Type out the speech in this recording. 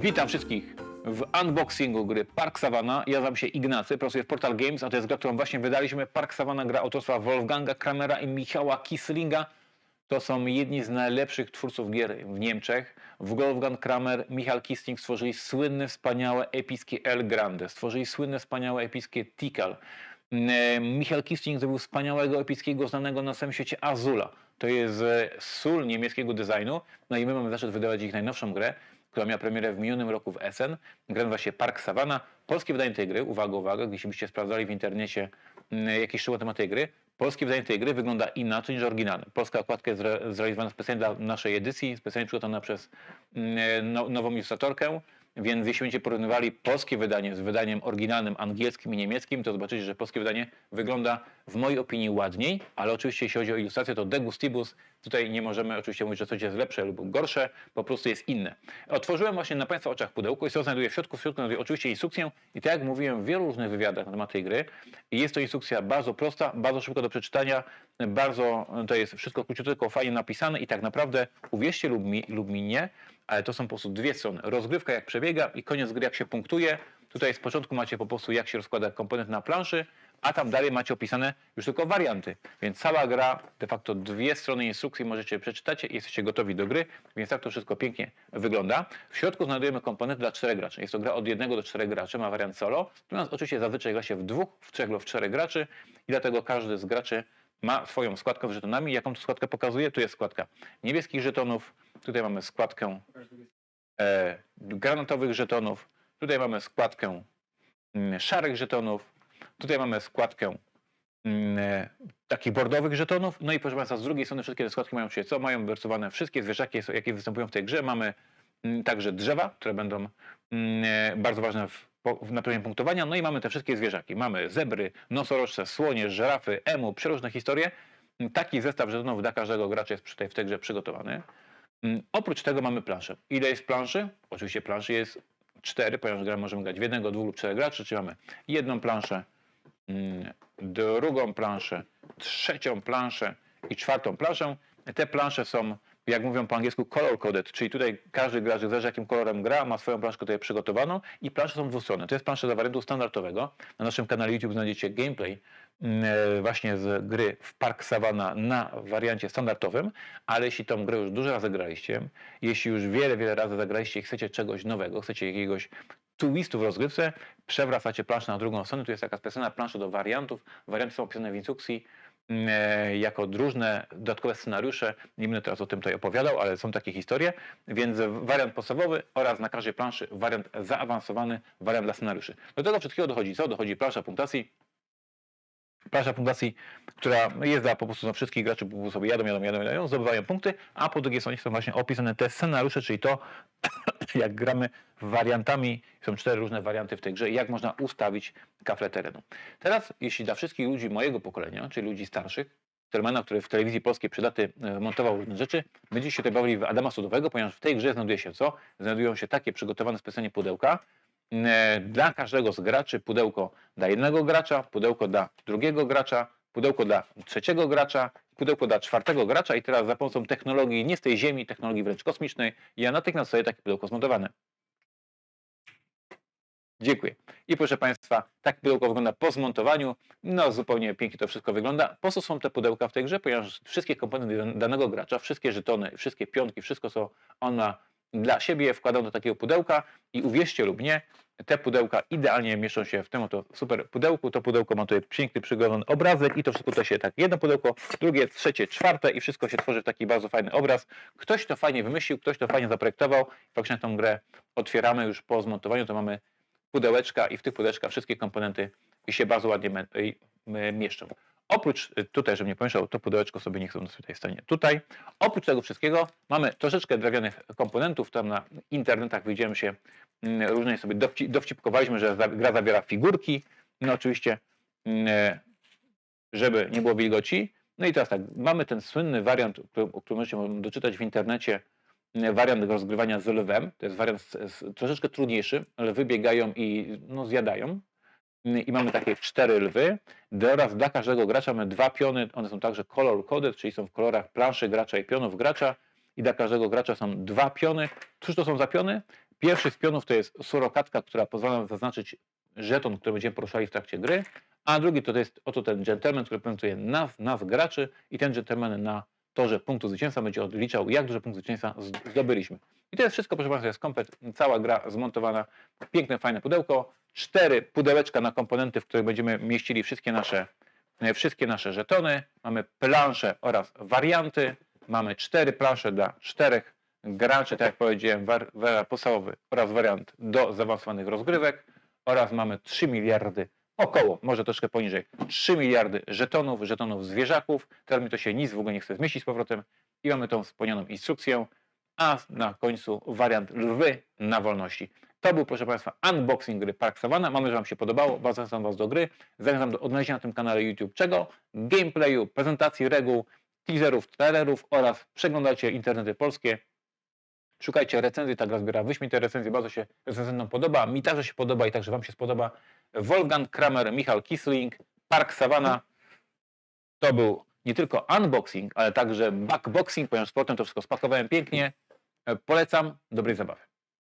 Witam wszystkich w unboxingu gry Park Savana. Ja nazywam się Ignacy, pracuję w Portal Games, a to jest gra, którą właśnie wydaliśmy. Park Savana, gra autorstwa Wolfganga Kramera i Michała Kislinga. To są jedni z najlepszych twórców gier w Niemczech. Wolfgang Kramer, Michał Kisling stworzyli słynne, wspaniałe, epickie El Grande. Stworzyli słynne, wspaniałe, epickie Tikal. E, Michał Kisling zrobił wspaniałego, epickiego, znanego na całym świecie Azula. To jest sól niemieckiego designu. No i my mamy zaszczyt wydawać ich najnowszą grę, która miała premierę w minionym roku w Essen. Gra nazywa się Park Savana. Polskie wydanie tej gry, uwaga, uwaga, jeśli byście sprawdzali w internecie mm, jakieś szczegóły na temat tej gry, polskie wydanie tej gry wygląda inaczej niż oryginalne. Polska okładka jest zre- zrealizowana specjalnie dla naszej edycji, specjalnie przygotowana przez mm, no, nową ilustratorkę. Więc jeśli będziecie porównywali polskie wydanie z wydaniem oryginalnym angielskim i niemieckim, to zobaczycie, że polskie wydanie wygląda w mojej opinii ładniej, ale oczywiście jeśli chodzi o ilustrację, to de gustibus, tutaj nie możemy oczywiście mówić, że coś jest lepsze lub gorsze, po prostu jest inne. Otworzyłem właśnie na Państwa oczach pudełko i co znajduje w środku? W środku znajduje oczywiście instrukcję i tak jak mówiłem w wielu różnych wywiadach na temat tej gry, jest to instrukcja bardzo prosta, bardzo szybko do przeczytania, bardzo, to jest wszystko króciutko, fajnie napisane i tak naprawdę uwierzcie lub mi, lub mi nie, ale to są po prostu dwie strony. Rozgrywka jak przebiega i koniec gry jak się punktuje. Tutaj z początku macie po prostu jak się rozkłada komponent na planszy, a tam dalej macie opisane już tylko warianty. Więc cała gra, de facto dwie strony instrukcji możecie przeczytać i jesteście gotowi do gry, więc tak to wszystko pięknie wygląda. W środku znajdujemy komponenty dla czterech graczy. Jest to gra od jednego do czterech graczy, ma wariant solo. Natomiast oczywiście zazwyczaj gra się w dwóch, w trzech lub w czterech graczy i dlatego każdy z graczy ma swoją składkę z żetonami. Jaką tu składkę pokazuje? Tu jest składka niebieskich żetonów, tutaj mamy składkę e, granatowych żetonów, tutaj mamy składkę mm, szarych żetonów, tutaj mamy składkę mm, takich bordowych żetonów, no i proszę Państwa, z drugiej strony wszystkie te składki mają się co? Mają wyrysowane wszystkie zwierzaki, jakie występują w tej grze. Mamy mm, także drzewa, które będą bardzo ważne w, na poziomie punktowania, no i mamy te wszystkie zwierzaki. Mamy zebry, nosorożce, słonie, żerafy, emu, przeróżne historie. Taki zestaw żetonów dla każdego gracza jest tej, w tej grze przygotowany. Oprócz tego mamy planszę. Ile jest planszy? Oczywiście planszy jest cztery, ponieważ grę możemy grać w jednego, dwóch lub czterech graczy, czyli mamy jedną planszę, mm, drugą planszę, trzecią planszę i czwartą planszę. Te plansze są, jak mówią po angielsku, color coded, czyli tutaj każdy gracz, zależy jakim kolorem gra, ma swoją planszkę tutaj przygotowaną i plansze są dwustronne. To jest plansza dla wariantu standardowego. Na naszym kanale YouTube znajdziecie gameplay mm, e, właśnie z gry w Park Savana na wariancie standardowym, ale jeśli tą grę już dużo razy graliście, jeśli już wiele, wiele razy zagraliście i chcecie czegoś nowego, chcecie jakiegoś twistu w rozgrywce, przewracacie planszę na drugą stronę, tu jest taka specjalna plansza do wariantów, warianty są opisane w instrukcji, jako różne dodatkowe scenariusze, nie będę teraz o tym tutaj opowiadał, ale są takie historie, więc wariant podstawowy oraz na każdej planszy wariant zaawansowany, wariant dla scenariuszy. Do tego wszystkiego dochodzi co? Dochodzi plansza punktacji, plansza punktacji, która jest dla po prostu na wszystkich graczy, po sobie jadą, jadą, jadą, jadą, zdobywają punkty, a po drugiej stronie są właśnie opisane te scenariusze, czyli to, jak gramy wariantami, są cztery różne warianty w tej grze, jak można ustawić kafle terenu. Teraz, jeśli dla wszystkich ludzi mojego pokolenia, czyli ludzi starszych, Termana, który w telewizji polskiej przed laty e, montował różne rzeczy, będziecie się tutaj bawili w Adama Sudowego, ponieważ w tej grze znajduje się co? Znajdują się takie przygotowane specjalnie pudełka, dla każdego z graczy pudełko dla jednego gracza, pudełko dla drugiego gracza, pudełko dla trzeciego gracza, pudełko dla czwartego gracza i teraz za pomocą technologii nie z tej ziemi, technologii wręcz kosmicznej, ja natychmiast sobie takie pudełko zmontowane. Dziękuję. I proszę Państwa, tak pudełko wygląda po zmontowaniu. No zupełnie pięknie to wszystko wygląda. Po co są te pudełka w tej grze? Ponieważ wszystkie komponenty dan- danego gracza, wszystkie żetony, wszystkie piątki, wszystko co on ma dla siebie wkładał do takiego pudełka i uwierzcie lub nie, te pudełka idealnie mieszczą się w tym oto super pudełku. To pudełko ma tutaj piękny przygotowany obrazek i to wszystko to się tak jedno pudełko, drugie, trzecie, czwarte i wszystko się tworzy w taki bardzo fajny obraz. Ktoś to fajnie wymyślił, ktoś to fajnie zaprojektował. Faktycznie tą grę otwieramy już po zmontowaniu, to mamy pudełeczka i w tych pudełeczkach wszystkie komponenty się bardzo ładnie mieszczą. Oprócz y, tutaj, żebym nie pomieszał, to pudełeczko sobie niech sobie tutaj stanie tutaj. Oprócz tego wszystkiego mamy troszeczkę drewnianych komponentów. Tam na internetach widziałem się mm, różne sobie dowci- dowcipkowaliśmy, że gra zawiera figurki. No oczywiście, mm, e, żeby nie było wilgoci. No i teraz tak, mamy ten słynny wariant, o którym, możecie doczytać w internecie, mm, wariant rozgrywania z lwem. To jest wariant troszeczkę trudniejszy, ale wybiegają i no, zjadają. I mamy takie cztery lwy. Oraz dla każdego gracza mamy dwa piony. One są także color coded, czyli są w kolorach planszy gracza i pionów gracza. I dla każdego gracza są dwa piony. Cóż to są za piony? Pierwszy z pionów to jest surokatka, która pozwala nam zaznaczyć żeton, który będziemy poruszali w trakcie gry, a drugi to jest oto ten gentleman, który prezentuje nas, nas graczy i ten gentleman na torze punktu zwycięstwa będzie odliczał, jak dużo punktów zwycięstwa zdobyliśmy. I to jest wszystko, proszę Państwa, jest komplet, cała gra zmontowana, piękne, fajne pudełko, cztery pudełeczka na komponenty, w których będziemy mieścili wszystkie nasze, e, wszystkie nasze żetony, mamy plansze oraz warianty, mamy cztery plansze dla czterech graczy, tak jak powiedziałem, war, podstawowy oraz wariant do zaawansowanych rozgrywek. Oraz mamy 3 miliardy około, może troszkę poniżej, 3 miliardy żetonów, żetonów zwierzaków. Teraz mi to się nic w ogóle nie chce zmieścić z powrotem. I mamy tą wspomnianą instrukcję, a na końcu wariant lwy na wolności. To był, proszę Państwa, unboxing gry Park Savannah. Mam nadzieję, że Wam się podobało. Bardzo zachęcam Was do gry. Zachęcam do odnalezienia na tym kanale YouTube czego? Gameplayu, prezentacji reguł, teaserów, trailerów oraz przeglądajcie internety polskie. Szukajcie recenzji, ta gra zbiera wyśmienite recenzje, bardzo się recenzentom podoba, mi także się podoba i także Wam się spodoba. Wolfgang Kramer, Michał Kisling, Park Savannah. To był nie tylko unboxing, ale także backboxing, ponieważ potem to wszystko spakowałem pięknie. E, Polecam, dobrej zabawy.